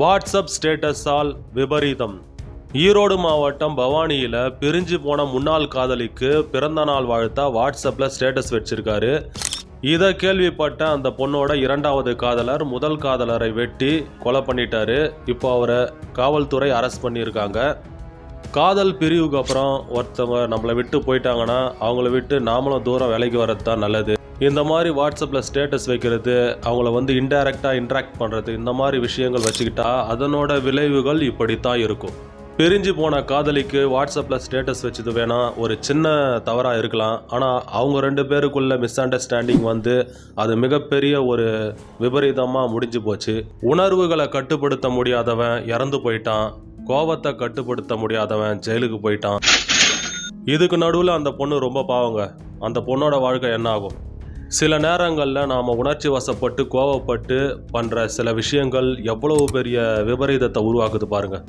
WhatsApp ஸ்டேட்டஸால் விபரீதம். ஈரோடு மாவட்டம் பவானியில் பிரிஞ்சு போன முன்னாள் காதலிக்கு பிறந்த நாள் வாழ்த்தா வாட்ஸ்அப்பில் ஸ்டேட்டஸ் வச்சிருக்காரு. இதை கேள்விப்பட்ட அந்த பொண்ணோட இரண்டாவது காதலர் முதல் காதலரை வெட்டி கொலை பண்ணிட்டாரு. இப்போ அவரை காவல்துறை அரெஸ்ட் பண்ணியிருக்காங்க. காதல் பிரிவுக்கு அப்புறம் ஒருத்தவங்க நம்மளை விட்டு போயிட்டாங்கன்னா அவங்கள விட்டு நாமளும் தூரம் விலைக்கு வர்றது தான் நல்லது. இந்த மாதிரி வாட்ஸ்அப்பில் ஸ்டேட்டஸ் வைக்கிறது அவங்கள வந்து இன்டைரக்டாக இன்ட்ராக்ட் பண்ணுறது இந்த மாதிரி விஷயங்கள் வச்சுக்கிட்டா அதனோட விளைவுகள் இப்படித்தான் இருக்கும். பிரிஞ்சு போன காதலிக்கு வாட்ஸ்அப்பில் ஸ்டேட்டஸ் வச்சது வேணால் ஒரு சின்ன தவறாக இருக்கலாம். ஆனால் அவங்க ரெண்டு பேருக்குள்ள மிஸ் அண்டர்ஸ்டாண்டிங் வந்து அது மிகப்பெரிய ஒரு விபரீதமாக முடிஞ்சு போச்சு. உணர்வுகளை கட்டுப்படுத்த முடியாதவன் இறந்து போயிட்டான். கோபத்தை கட்டுப்படுத்த முடியாதவன் ஜெயிலுக்கு போயிட்டான். இதுக்கு நடுவில் அந்த பொண்ணு ரொம்ப பாவங்க. அந்த பொண்ணோட வாழ்க்கை என்ன ஆகும்? சில நேரங்களில் நாம் உணர்ச்சி வசப்பட்டு கோவப்பட்டு பண்ணுற சில விஷயங்கள் எவ்வளவு பெரிய விபரீதத்தை உருவாக்குது பாருங்கள்